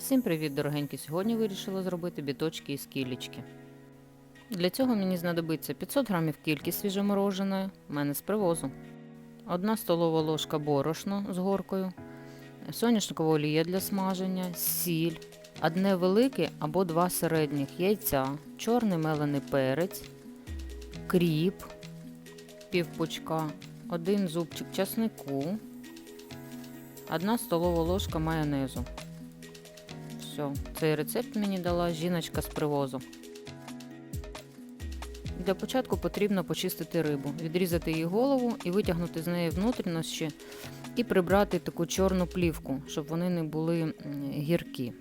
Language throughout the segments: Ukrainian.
Всім привіт, дорогенькі! Сьогодні вирішила зробити біточки із кілічки. Для цього мені знадобиться 500 грамів кільки свіжомороженої, в мене з привозу, 1 столова ложка борошно з горкою, соняшникова олія для смаження, сіль, одне велике або два середніх яйця, чорний мелений перець, кріп, пів пучка, один зубчик часнику, 1 столова ложка майонезу. Все, цей рецепт мені дала жіночка з привозу. Для початку потрібно почистити рибу, відрізати її голову і витягнути з неї внутрішності і прибрати таку чорну плівку, щоб вони не були гіркі.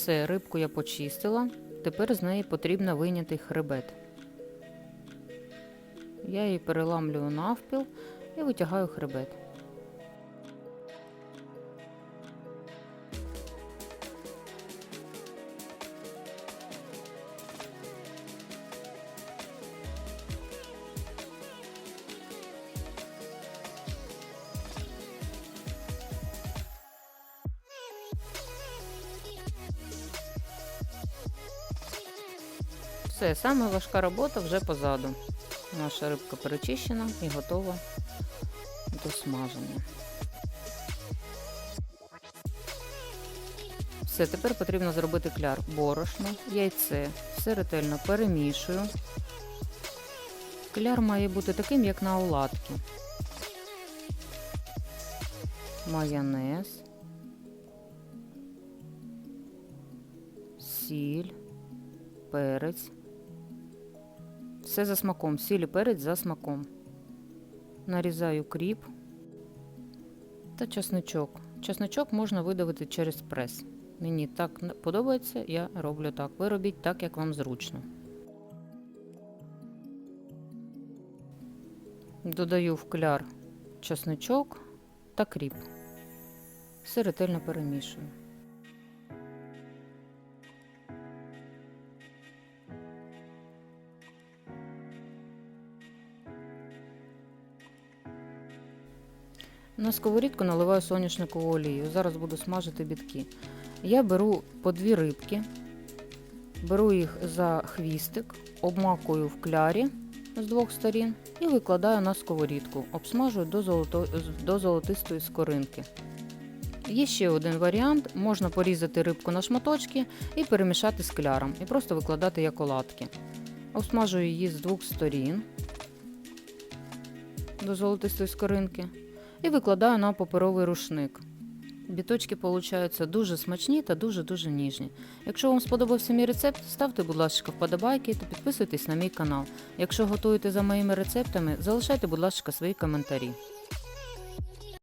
Все, рибку я почистила. Тепер з неї потрібно вийняти хребет. Я її переламлюю навпіл і витягаю хребет. Все, саме важка робота вже позаду. Наша рибка перечищена і готова до смаження. Все, тепер потрібно зробити кляр. Борошно, яйце, все ретельно перемішую. Кляр має бути таким, як на оладки. Майонез. Сіль, перець. Все за смаком, сіль і перець за смаком. Нарізаю кріп та чесничок. Чесничок можна видавити через прес. Мені так подобається, я роблю так. Ви робіть так, як вам зручно. Додаю в кляр чесничок та кріп. Все ретельно перемішую. На сковорідку наливаю соняшникову олію. Зараз буду смажити бітки. Я беру по дві рибки, беру їх за хвістик, обмакую в клярі з двох сторін і викладаю на сковорідку. Обсмажую до, золото... до золотистої скоринки. Є ще один варіант: можна порізати рибку на шматочки і перемішати з кляром, і просто викладати як оладки. Обсмажую її з двох сторін до золотистої скоринки і викладаю на паперовий рушник. Біточки получаються дуже смачні та дуже-дуже ніжні. Якщо вам сподобався мій рецепт, ставте, будь ласка, вподобайки та підписуйтесь на мій канал. Якщо готуєте за моїми рецептами, залишайте, будь ласка, свої коментарі.